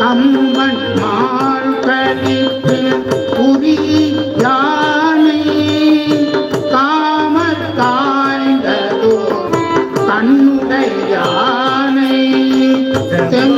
அம்மன் மார்கழிக்கு புரியானை காமத்தாய்ந்ததோ கண்ணுடையானை செம்மன்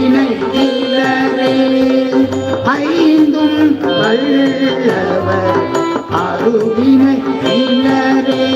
அருவினை சிலரே ஐந்தும் வல்லவர் அருவினை இல்லரே